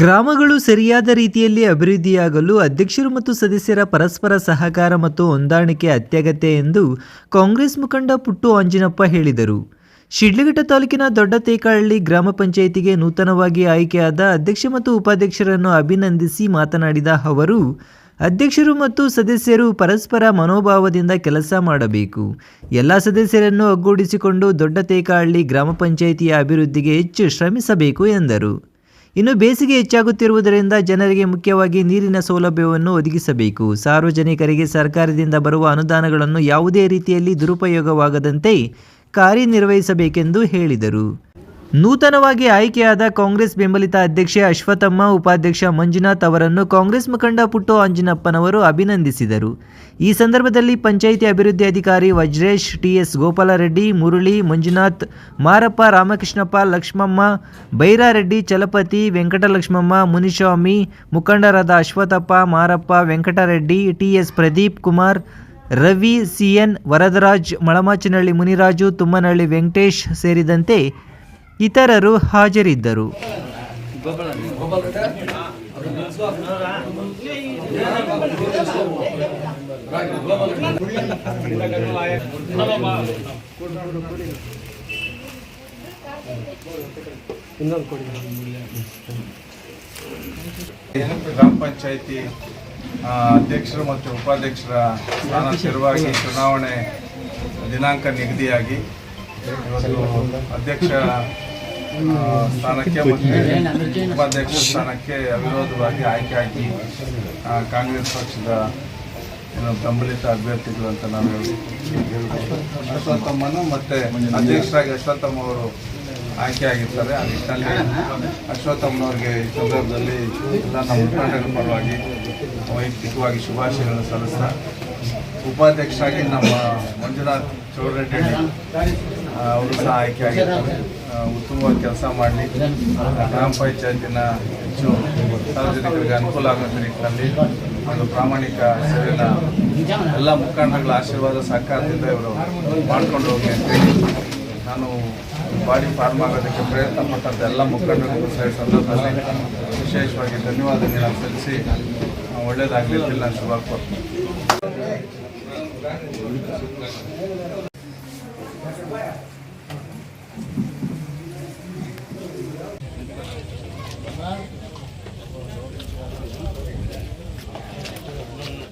ಗ್ರಾಮಗಳು ಸರಿಯಾದ ರೀತಿಯಲ್ಲಿ ಅಭಿವೃದ್ಧಿಯಾಗಲು ಅಧ್ಯಕ್ಷರು ಮತ್ತು ಸದಸ್ಯರ ಪರಸ್ಪರ ಸಹಕಾರ ಮತ್ತು ಹೊಂದಾಣಿಕೆ ಅತ್ಯಗತ್ಯ ಎಂದು ಕಾಂಗ್ರೆಸ್ ಮುಖಂಡ ಪುಟ್ಟು ಆಂಜಿನಪ್ಪ ಹೇಳಿದರು. ಶಿಡ್ಲಘಟ್ಟ ತಾಲೂಕಿನ ದೊಡ್ಡ ತೇಕಹಳ್ಳಿ ಗ್ರಾಮ ಪಂಚಾಯಿತಿಗೆ ನೂತನವಾಗಿ ಆಯ್ಕೆಯಾದ ಅಧ್ಯಕ್ಷ ಮತ್ತು ಉಪಾಧ್ಯಕ್ಷರನ್ನು ಅಭಿನಂದಿಸಿ ಮಾತನಾಡಿದ ಅವರು, ಅಧ್ಯಕ್ಷರು ಮತ್ತು ಸದಸ್ಯರು ಪರಸ್ಪರ ಮನೋಭಾವದಿಂದ ಕೆಲಸ ಮಾಡಬೇಕು. ಎಲ್ಲ ಸದಸ್ಯರನ್ನು ಒಗ್ಗೂಡಿಸಿಕೊಂಡು ದೊಡ್ಡ ತೇಕಹಳ್ಳಿ ಗ್ರಾಮ ಪಂಚಾಯಿತಿಯ ಅಭಿವೃದ್ಧಿಗೆ ಹೆಚ್ಚು ಶ್ರಮಿಸಬೇಕು ಎಂದರು. ಇನ್ನು ಬೇಸಿಗೆ ಹೆಚ್ಚಾಗುತ್ತಿರುವುದರಿಂದ ಜನರಿಗೆ ಮುಖ್ಯವಾಗಿ ನೀರಿನ ಸೌಲಭ್ಯವನ್ನು ಒದಗಿಸಬೇಕು. ಸಾರ್ವಜನಿಕರಿಗೆ ಸರ್ಕಾರದಿಂದ ಬರುವ ಅನುದಾನಗಳನ್ನು ಯಾವುದೇ ರೀತಿಯಲ್ಲಿ ದುರುಪಯೋಗವಾಗದಂತೆ ಕಾರ್ಯನಿರ್ವಹಿಸಬೇಕೆಂದು ಹೇಳಿದರು. ನೂತನವಾಗಿ ಆಯ್ಕೆಯಾದ ಕಾಂಗ್ರೆಸ್ ಬೆಂಬಲಿತ ಅಧ್ಯಕ್ಷೆ ಅಶ್ವಥಮ್ಮ ಉಪಾಧ್ಯಕ್ಷ ಮಂಜುನಾಥ್ ಅವರನ್ನು ಕಾಂಗ್ರೆಸ್ ಮುಖಂಡ ಪುಟ್ಟು ಅಂಜನಪ್ಪನವರು ಅಭಿನಂದಿಸಿದರು. ಈ ಸಂದರ್ಭದಲ್ಲಿ ಪಂಚಾಯಿತಿ ಅಭಿವೃದ್ಧಿ ಅಧಿಕಾರಿ ವಜ್ರೇಶ್, ಟಿಎಸ್ ಗೋಪಾಲರೆಡ್ಡಿ, ಮುರಳಿ, ಮಂಜುನಾಥ್, ಮಾರಪ್ಪ, ರಾಮಕೃಷ್ಣಪ್ಪ, ಲಕ್ಷ್ಮಮ್ಮ, ಬೈರಾರೆಡ್ಡಿ, ಚಲಪತಿ, ವೆಂಕಟಲಕ್ಷ್ಮಮ್ಮ, ಮುನಿಸ್ವಾಮಿ, ಮುಖಂಡರಾದ ಅಶ್ವಥಪ್ಪ ಮಾರಪ್ಪ, ವೆಂಕಟರೆಡ್ಡಿ, ಟಿಎಸ್ ಪ್ರದೀಪ್ ಕುಮಾರ್, ರವಿ ಸಿಎನ್ ವರದರಾಜ್, ಮಳಮಾಚನಹಳ್ಳಿ ಮುನಿರಾಜು, ತುಮ್ಮನಹಳ್ಳಿ ವೆಂಕಟೇಶ್ ಸೇರಿದಂತೆ ಇತರರು ಹಾಜರಿದ್ದರು. ಗ್ರಾಮ ಪಂಚಾಯಿತಿ ಅಧ್ಯಕ್ಷರು ಮತ್ತು ಉಪಾಧ್ಯಕ್ಷರ ಸ್ಥಾನ ತೆರವಾಗಿ ಚುನಾವಣೆ ದಿನಾಂಕ ನಿಗದಿಯಾಗಿ ಅಧ್ಯಕ್ಷ ಸ್ಥಾನಕ್ಕೆ ಮತ್ತು ಉಪಾಧ್ಯಕ್ಷ ಸ್ಥಾನಕ್ಕೆ ಅವಿರೋಧವಾಗಿ ಆಯ್ಕೆಯಾಗಿ ಆಗಿ ಕಾಂಗ್ರೆಸ್ ಪಕ್ಷದ ಏನು ಬೆಂಬಲಿತ ಅಭ್ಯರ್ಥಿಗಳು ಅಂತ ನಾನು ಹೇಳ್ಬೋದು ಅಶ್ವತ್ಥಮ್ಮನು ಮತ್ತೆ ಅಧ್ಯಕ್ಷರಾಗಿ ಅಶ್ವತ್ಥಮ್ಮ ಅವರು ಆಯ್ಕೆ ಆಗಿರ್ತಾರೆ. ಆ ನಿಟ್ಟಿನಲ್ಲಿ ಅಶ್ವತ್ಥಮ್ಮನವ್ರಿಗೆ ಈ ಸಂದರ್ಭದಲ್ಲಿ ಎಲ್ಲ ನಮ್ಮ ಮುಖಂಡರ ಪರವಾಗಿ ವೈಯಕ್ತಿಕವಾಗಿ ಶುಭಾಶಯಗಳನ್ನು ಸಲ್ಲಿಸ್ತಾ ಉಪಾಧ್ಯಕ್ಷರಾಗಿ ನಮ್ಮ ಮಂಜುನಾಥ್ ಚೌಡರೆಡ್ಡಿ ಅವರು ಸಹ ಆಯ್ಕೆ ಆಗಿರ್ತಾರೆ ಉತ್ತಮವಾಗಿ ಕೆಲಸ ಮಾಡಲಿ. ಗ್ರಾಮ ಪಂಚಾಯತಿನ ಹೆಚ್ಚು ಸಾರ್ವಜನಿಕರಿಗೆ ಅನುಕೂಲ ಆಗುವಂಥ ನಿಟ್ಟಿನಲ್ಲಿ ಒಂದು ಪ್ರಾಮಾಣಿಕ ಸೇವೆನ ಎಲ್ಲ ಮುಖಂಡಗಳ ಆಶೀರ್ವಾದ ಸಹಕಾರದಿಂದ ಇವರು ಮಾಡ್ಕೊಂಡು ಹೋಗಿ ಅಂತೇಳಿ ನಾನು ಬಾಡಿ ಫಾರ್ಮ್ ಆಗೋದಕ್ಕೆ ಪ್ರಯತ್ನ ಪಟ್ಟಂಥ ಎಲ್ಲ ಮುಖಂಡರಿಗೂ ಸಹ ಸಂದರ್ಭದಲ್ಲಿ ವಿಶೇಷವಾಗಿ ಧನ್ಯವಾದಗಳನ್ನು ಸಲ್ಲಿಸಿ ಒಳ್ಳೆಯದಾಗಲಿ ಅಂತ ನಾನು ಶುಭ Thank you.